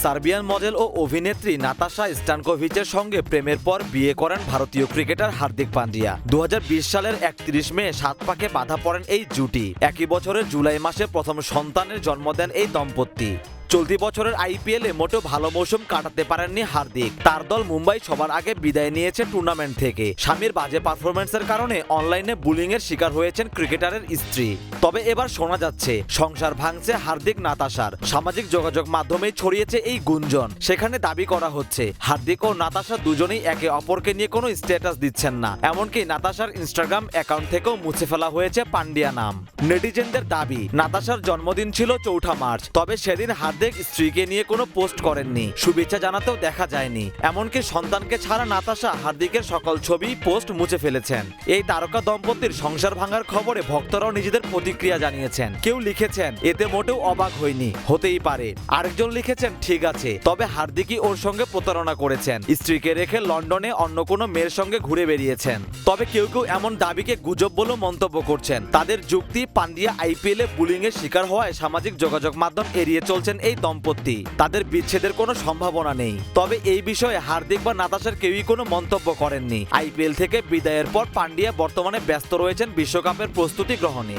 Serbian model ও অভিনেত্রী নাতাশা স্টানকোভিচের সঙ্গে প্রেমের পর বিয়ে করেন ভারতীয় ক্রিকেটার হার্দিক পান্ডিয়া। দু হাজার বিশ সালের একত্রিশ মে সাত পাকে বাধা পড়েন এই জুটি। একই বছরের জুলাই মাসে প্রথম সন্তানের জন্ম দেন এই দম্পতি। চলতি বছরের আইপিএলে মোটেও ভালো মৌসুম কাটাতে পারেননি হার্দিক। তার দল মুম্বাই সবার আগে বিদায় নিয়েছে টুর্নামেন্ট থেকে। স্বামীর বাজে পারফরমেন্সের কারণে অনলাইনে বুলিং এর শিকার হয়েছেন ক্রিকেটারের স্ত্রী। তবে এবার শোনা যাচ্ছে, সংসার ভাঙছে হার্দিক নাতাশার। সামাজিক যোগাযোগ মাধ্যমেই ছড়িয়েছে এই গুঞ্জন। সেখানে দাবি করা হচ্ছে, হার্দিক ও নাতাশা দুজনেই একে অপরকে নিয়ে কোনো স্ট্যাটাস দিচ্ছেন না। এমনকি নাতাশার ইনস্টাগ্রাম অ্যাকাউন্ট থেকেও মুছে ফেলা হয়েছে পান্ডিয়া নাম। নেটিজেনদের দাবি, নাতাশার জন্মদিন ছিল চৌঠা মার্চ। তবে সেদিন হার্দিক স্ত্রীকে নিয়ে কোনো পোস্ট করেননি। শুভেচ্ছা জানাতেও দেখা যায়নি। এমনকি সন্তানকে ছাড়া নাতাশা হার্দিকের সকল ছবি পোস্ট মুছে ফেলেছেন। এই তারকা দম্পতির সংসার ভাঙার খবরে ভক্তরাও নিজেদের প্রতিক্রিয়া জানিয়েছেন। কেউ লিখেছেন, এতে মোটেও অবাক হয়নি হতেই পারে। আরেকজন লিখেছেন, ঠিক আছে। তবে হার্দিকই ওর সঙ্গে প্রতারণা করেছেন। স্ত্রীকে রেখে লন্ডনে অন্য কোনো মেয়ের সঙ্গে ঘুরে বেরিয়েছেন তবে কেউ কেউ এমন দাবিকে গুজব বলেও মন্তব্য করছেন। তাদের যুক্তি পান্ডিয়া আইপিএল বুলিং এর শিকার হওয়ায় সামাজিক যোগাযোগ মাধ্যম এড়িয়ে চলছেন এই দম্পতি। তাদের বিচ্ছেদের কোনো সম্ভাবনা নেই। তবে এই বিষয়ে হার্দিক বা নাতাশার কেউই কোনো মন্তব্য করেননি। আইপিএল থেকে বিদায়ের পর পান্ডিয়া বর্তমানে ব্যস্ত রয়েছেন বিশ্বকাপের প্রস্তুতি গ্রহণে।